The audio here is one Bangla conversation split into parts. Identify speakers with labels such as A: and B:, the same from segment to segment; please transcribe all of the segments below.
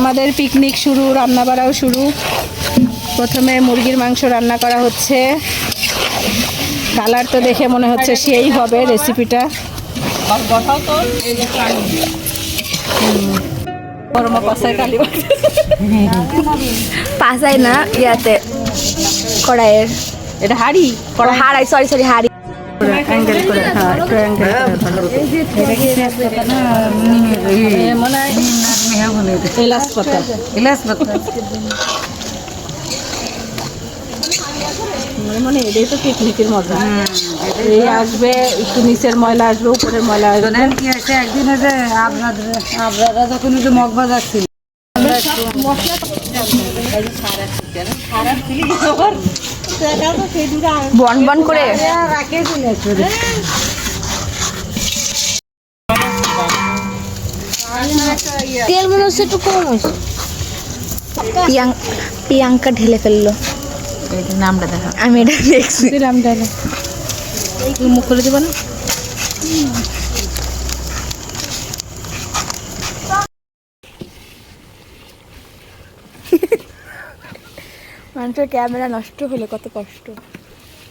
A: আমাদের পিকনিক শুরু রান্না বাড়াও শুরু। প্রথমে মুরগির মাংস রান্না করা হচ্ছে। কালার তো দেখে মনে হচ্ছে সেই হবে রেসিপিটা
B: পাশাই না ইয়াতে কড়াইয়ের।
A: এটা হাড়ি?
B: হাড়াই সরি সরি হাড়ি।
A: অ্যাঙ্গেল করে হ্যাঁ অ্যাঙ্গেল করে। মনে হয় এলাচ পাতা। এলাচ পাতা। মনে এটাই তো পিকনিকের মজা। এই আসবে একটু নিচের ময়লা আসবে উপরের ময়লা আসবে।
C: কি হয়েছে? একদিন যে আপনাদের আপনারা যখন যে মগ বাজার
B: বন বন করে? তেল মনে হচ্ছে একটু কম হয়েছে। প্রিয়াং- প্রিয়াঙ্কা ঢেলে ফেলল।
C: নামটা দেখা।
B: আমি এটা দেখছি।
A: ডালে মুখ করে দেবো না?
B: মানুষের ক্যামেরা নষ্ট হলে কত কষ্ট।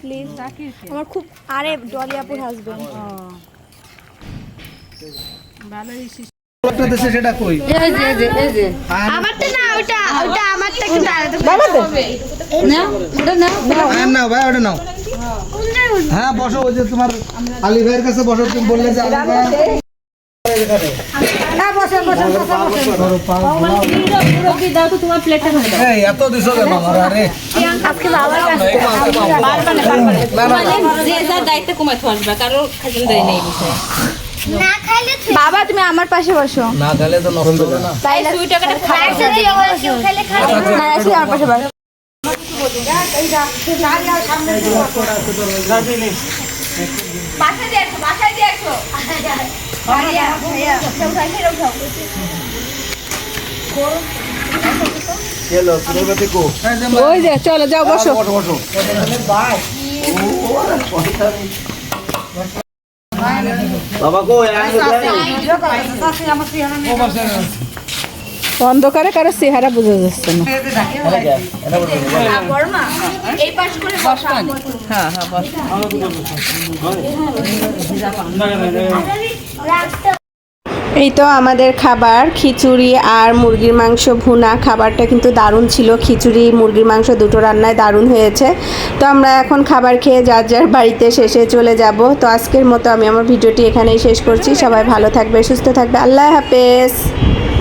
B: প্লিজ আমার খুব আরে ডলি আপুর হাজবেন্ড
D: দেশে সেটা কই?
B: আমারটা না ওটা ওটা আমারটা একটু
D: হ্যাঁ নাও ভাই ওটা নাও। হ্যাঁ বসো ওই যে তোমার আলী ভাইয়ের কাছে বসো তুমি বললে যে আলী ভাই এই, এত দিছো কেন আমার? আরে।
B: আজকে বাবার কাছে বাবা তুমি আমার পাশে বসো।
D: না খেলে তো হবে না।
B: তাই না। হ্যাঁ আজকে আমার পাশে বসো।
D: কো
A: ওই যে চলো যাও বসো অন্ধকারে কারও চেহারা বোঝা যাচ্ছে না
B: এই পাশ করে বসা
A: এই তো আমাদের খাবার, খিচুড়ি আর মুরগির মাংস ভুনা। খাবারটা কিন্তু দারুণ ছিল। খিচুড়ি, মুরগির মাংস দুটো রান্নায় দারুণ হয়েছে। তো আমরা এখন খাবার খেয়ে যার যার বাড়িতে শেষে চলে যাব। তো আজকের মতো আমি আমার ভিডিওটি এখানেই শেষ করছি। সবাই ভালো থাকবে, সুস্থ থাকবে। আল্লাহ হাফেজ।